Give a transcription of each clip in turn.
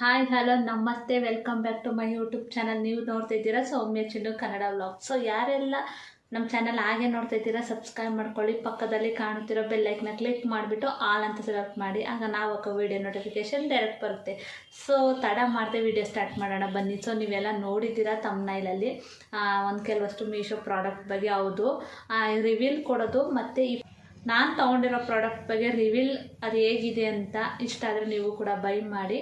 Hi hello ನಮಸ್ತೆ welcome back to my YouTube channel ನೀವು ನೋಡ್ತಾ ಇದ್ದೀರಾ ಸೌಮ್ಯ ಚಿನ್ನು ಕನ್ನಡ ವ್ಲಾಗ್ ಸೊ ಯಾರೆಲ್ಲ ನಮ್ಮ ಚಾನಲ್ ಹಾಗೆ ನೋಡ್ತಾ ಇದ್ದೀರಾ ಸಬ್ಸ್ಕ್ರೈಬ್ ಮಾಡ್ಕೊಳ್ಳಿ. ಪಕ್ಕದಲ್ಲಿ ಕಾಣುತ್ತಿರೋ ಬೆಲ್ಲೈಕ್ನ ಕ್ಲಿಕ್ ಮಾಡಿಬಿಟ್ಟು ಆಲ್ ಅಂತ ಸೆಲೆಕ್ಟ್ ಮಾಡಿ. ಆಗ ನಾವು ಹಾಕೋ ವಿಡಿಯೋ ನೋಟಿಫಿಕೇಶನ್ ಡೈರೆಕ್ಟ್ ಬರುತ್ತೆ. ಸೊ ತಡ ಮಾಡಿದೆ ವಿಡಿಯೋ ಸ್ಟಾರ್ಟ್ ಮಾಡೋಣ. ಬನ್ನಿ. ಸೊ ನೀವೆಲ್ಲ ನೋಡಿದ್ದೀರಾ ತಮ್ಮನೈಲಲ್ಲಿ ಒಂದು ಕೆಲವಷ್ಟು ಮೀಶೋ ಪ್ರಾಡಕ್ಟ್ ಬಗ್ಗೆ. ಹೌದು. ರಿವೀಲ್ ಕೊಡೋದು. ಮತ್ತು ಈ ನಾನು ತೊಗೊಂಡಿರೋ ಪ್ರಾಡಕ್ಟ್ ಬಗ್ಗೆ ರಿವೀಲ್ ಅದು ಹೇಗಿದೆ ಅಂತ ಇಷ್ಟ ಆದರೆ ನೀವು ಕೂಡ ಬೈ ಮಾಡಿ.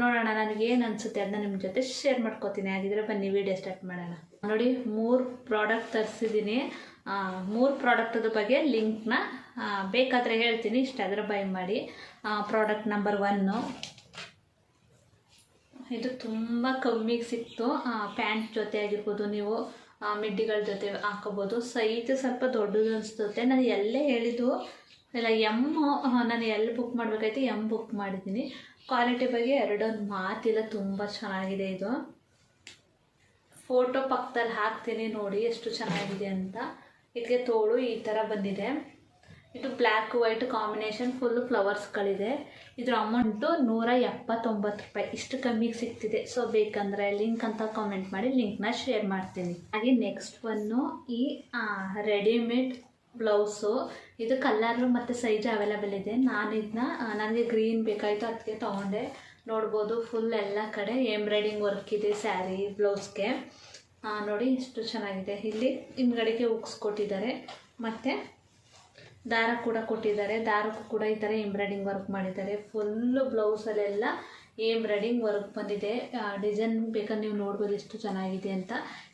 ನೋಡೋಣ ನನಗೇನು ಅನಿಸುತ್ತೆ ಅದನ್ನ ನಿಮ್ಮ ಜೊತೆ ಶೇರ್ ಮಾಡ್ಕೋತೀನಿ. ಹಾಗಿದ್ರೆ ಬನ್ನಿ ವಿಡಿಯೋ ಸ್ಟಾರ್ಟ್ ಮಾಡೋಣ. ನೋಡಿ, ಮೂರು ಪ್ರಾಡಕ್ಟ್ ತರಿಸಿದ್ದೀನಿ ಮೂರು ಪ್ರಾಡಕ್ಟದ ಬಗ್ಗೆ ಲಿಂಕ್ನ ಬೇಕಾದರೆ ಹೇಳ್ತೀನಿ. ಇಷ್ಟ ಆದರೆ ಬೈ ಮಾಡಿ. ಪ್ರಾಡಕ್ಟ್ ನಂಬರ್ ಒನ್ನು ಇದು ತುಂಬ ಕಮ್ಮಿಗೆ ಸಿಕ್ತು. ಪ್ಯಾಂಟ್ ಜೊತೆ ಆಗಿರ್ಬೋದು ನೀವು ಮಿಡ್ಡಿಗಳ ಜೊತೆ ಹಾಕೋಬೋದು. ಸೈಜ್ ಸ್ವಲ್ಪ ದೊಡ್ಡದು ಅನಿಸ್ತುತ್ತೆ ನಾನು ಎಲ್ಲೇ ಹೇಳಿದ್ದು, ಇಲ್ಲ ಎಂ ನಾನು ಎಲ್ಲಿ ಬುಕ್ ಮಾಡಬೇಕಾಯ್ತು ಎಂ ಬುಕ್ ಮಾಡಿದ್ದೀನಿ. ಕ್ವಾಲಿಟಿ ಬಗ್ಗೆ ಎರಡೊಂದು ಮಾತಿಲ್ಲ. ತುಂಬ ಚೆನ್ನಾಗಿದೆ ಇದು. ಫೋಟೋ ಪಕ್ಕದಲ್ಲಿ ಹಾಕ್ತೀನಿ ನೋಡಿ ಎಷ್ಟು ಚೆನ್ನಾಗಿದೆ ಅಂತ. ಇದಕ್ಕೆ ತೋಳು ಈ ಥರ ಬಂದಿದೆ. ಇದು ಬ್ಲ್ಯಾಕ್ ವೈಟ್ ಕಾಂಬಿನೇಷನ್ ಫುಲ್ಲು ಫ್ಲವರ್ಸ್ಗಳಿದೆ. ಇದರ ಅಮೌಂಟು ನೂರ ಎಪ್ಪತ್ತೊಂಬತ್ತು ರೂಪಾಯಿ. ಇಷ್ಟು ಕಮ್ಮಿಗೆ ಸಿಗ್ತಿದೆ. ಸೊ ಬೇಕಂದರೆ ಲಿಂಕ್ ಅಂತ ಕಾಮೆಂಟ್ ಮಾಡಿ, ಲಿಂಕ್ನ ಶೇರ್ ಮಾಡ್ತೀನಿ. ಹಾಗೆ ನೆಕ್ಸ್ಟ್ ಒನ್ನು ಈ ರೆಡಿಮೇಡ್ ಬ್ಲೌಸು ಇದು ಕಲರು ಮತ್ತು ಸೈಜ್ ಅವೈಲೇಬಲ್ ಇದೆ. ನಾನು ಇದನ್ನ ನನಗೆ ಗ್ರೀನ್ ಬೇಕಾಯಿತು ಅದಕ್ಕೆ ತೊಗೊಂಡೆ. ನೋಡ್ಬೋದು ಫುಲ್ ಎಲ್ಲ ಕಡೆ ಎಂಬ್ರಾಯ್ಡಿಂಗ್ ವರ್ಕ್ ಇದೆ ಸ್ಯಾರಿ ಬ್ಲೌಸ್ಗೆ ನೋಡಿ ಎಷ್ಟು ಚೆನ್ನಾಗಿದೆ. ಇಲ್ಲಿ ಹಿಂದ್ಗಡೆಗೆ ಉಕ್ಸ್ ಕೊಟ್ಟಿದ್ದಾರೆ. ಮತ್ತು ದಾರ ಕೂಡ ಕೊಟ್ಟಿದ್ದಾರೆ. ದಾರಕ್ಕೂ ಕೂಡ ಈ ಥರ ಎಂಬ್ರಾಯ್ಡಿಂಗ್ ವರ್ಕ್ ಮಾಡಿದ್ದಾರೆ. ಫುಲ್ಲು ಬ್ಲೌಸಲ್ಲೆಲ್ಲ ಎಂಬ್ರಾಯ್ಡಿಂಗ್ ವರ್ಕ್ ಬಂದಿದೆ. ಡಿಸೈನ್ ಬೇಕಾದ್ರೆ ನೀವು ನೋಡ್ಬೋದು ಎಷ್ಟು ಚೆನ್ನಾಗಿದೆ ಅಂತ.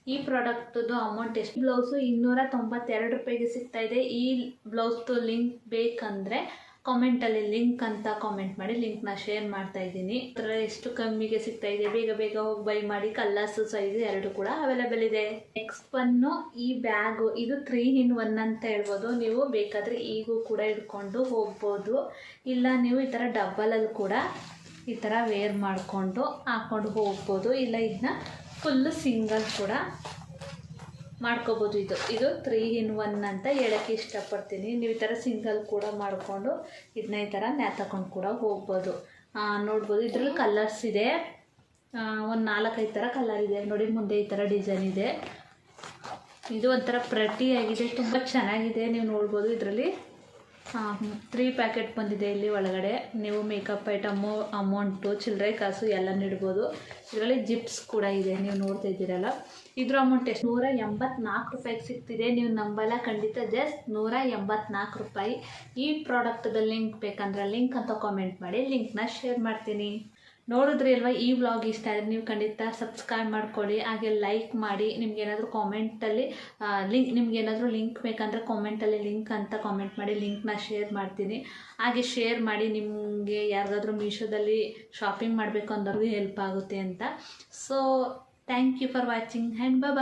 ಈ ಪ್ರಾಡಕ್ಟದು ಅಮೌಂಟ್ ಎಷ್ಟು? ಬ್ಲೌಸು ಇನ್ನೂರ ತೊಂಬತ್ತೆರಡು ರೂಪಾಯಿಗೆ ಸಿಗ್ತಾಯಿದೆ ಈ ಬ್ಲೌಸ್ದು ಲಿಂಕ್ ಬೇಕಂದರೆ ಕಾಮೆಂಟಲ್ಲಿ ಲಿಂಕ್ ಅಂತ ಕಾಮೆಂಟ್ ಮಾಡಿ ಲಿಂಕ್ನ ಶೇರ್ ಮಾಡ್ತಾ ಇದ್ದೀನಿ. ಥರ ಎಷ್ಟು ಕಮ್ಮಿಗೆ ಸಿಗ್ತಾ ಇದೆ, ಬೇಗ ಬೇಗ ಹೋಗಿ ಬೈ ಮಾಡಿ ಕಲ್ಲರ್ಸು ಸೈಜ್ ಎರಡು ಕೂಡ ಅವೈಲೇಬಲ್ ಇದೆ. ನೆಕ್ಸ್ಟ್ ಒನ್ನು ಈ ಬ್ಯಾಗು ಇದು ತ್ರೀ ಇನ್ ಒನ್ ಅಂತ ಹೇಳ್ಬೋದು. ನೀವು ಬೇಕಾದರೆ ಈಗೂ ಕೂಡ ಇಟ್ಕೊಂಡು ಹೋಗ್ಬೋದು. ಇಲ್ಲ ನೀವು ಈ ಥರ ಡಬ್ಬಲಲ್ಲಿ ಕೂಡ ಈ ಥರ ವೇರ್ ಮಾಡಿಕೊಂಡು ಹಾಕ್ಕೊಂಡು ಹೋಗ್ಬೋದು. ಇಲ್ಲ ಇದನ್ನ ಫುಲ್ಲು ಸಿಂಗಲ್ ಕೂಡ ಮಾಡ್ಕೋಬೋದು ಇದು. ಇದು ತ್ರೀ ಇನ್ ಒನ್ ಅಂತ ಹೇಳೋಕ್ಕೆ ಇಷ್ಟಪಡ್ತೀನಿ. ನೀವು ಈ ಥರ ಸಿಂಗಲ್ ಕೂಡ ಮಾಡಿಕೊಂಡು ಇದನ್ನ ಈ ಥರ ನ್ಯಾತಕೊಂಡು ಕೂಡ ಹೋಗ್ಬೋದು. ನೋಡ್ಬೋದು ಇದರಲ್ಲಿ ಕಲರ್ಸ್ ಇದೆ. ಒಂದು ನಾಲ್ಕೈದು ಥರ ಕಲರ್ ಇದೆ. ನೋಡಿ ಮುಂದೆ ಈ ಥರ ಡಿಸೈನ್ ಇದೆ. ಇದು ಒಂಥರ ಪ್ರಟಿಯಾಗಿದೆ ತುಂಬ ಚೆನ್ನಾಗಿದೆ. ನೀವು ನೋಡ್ಬೋದು ಇದರಲ್ಲಿ. ತ್ರೀ ಪ್ಯಾಕೆಟ್ ಬಂದಿದೆ ಇಲ್ಲಿ ಒಳಗಡೆ. ನೀವು ಮೇಕಪ್ ಐಟಮು ಅಮೌಂಟು ಚಿಲ್ಲರೆ ಕಾಸು ಎಲ್ಲ ನೀಡ್ಬೋದು ಇದರಲ್ಲಿ ಜಿಪ್ಸ್ ಕೂಡ ಇದೆ, ನೀವು ನೋಡ್ತಾ ಇದ್ದೀರಲ್ಲ. ಇದ್ರ ಅಮೌಂಟ್ ಎಷ್ಟು? ನೂರ ಎಂಬತ್ನಾಲ್ಕು ರೂಪಾಯಿಗೆ ಸಿಗ್ತಿದೆ. ನೀವು ನಂಬಲ್ಲ, ಖಂಡಿತ ಜಸ್ಟ್ ನೂರ ಎಂಬತ್ನಾಲ್ಕು ರೂಪಾಯಿ. ಈ ಪ್ರಾಡಕ್ಟದ ಲಿಂಕ್ ಬೇಕಂದ್ರೆ ಲಿಂಕ್ ಅಂತ ಕಾಮೆಂಟ್ ಮಾಡಿ ಲಿಂಕ್ನ ಶೇರ್ ಮಾಡ್ತೀನಿ. ನೋಡಿದ್ರಿ ಅಲ್ವಾ ಈ ವ್ಲಾಗ್ ಇಷ್ಟ ಆದರೆ ನೀವು ಖಂಡಿತ ಸಬ್ಸ್ಕ್ರೈಬ್ ಮಾಡ್ಕೊಳ್ಳಿ, ಹಾಗೆ ಲೈಕ್ ಮಾಡಿ. ನಿಮ್ಗೇನಾದರೂ ಕಾಮೆಂಟಲ್ಲಿ ಲಿಂಕ್ ನಿಮ್ಗೇನಾದರೂ ಲಿಂಕ್ ಬೇಕಂದರೆ ಕಾಮೆಂಟಲ್ಲಿ ಲಿಂಕ್ ಅಂತ ಕಾಮೆಂಟ್ ಮಾಡಿ ಲಿಂಕ್ನ ಶೇರ್ ಮಾಡ್ತೀನಿ. ಹಾಗೆ ಶೇರ್ ಮಾಡಿ ನಿಮಗೆ ಯಾರಿಗಾದ್ರೂ ಮೀಶೋದಲ್ಲಿ ಶಾಪಿಂಗ್ ಮಾಡಬೇಕು ಅಂದವ್ರಿಗೂ ಹೆಲ್ಪ್ ಆಗುತ್ತೆ ಅಂತ. So thank you for watching and bye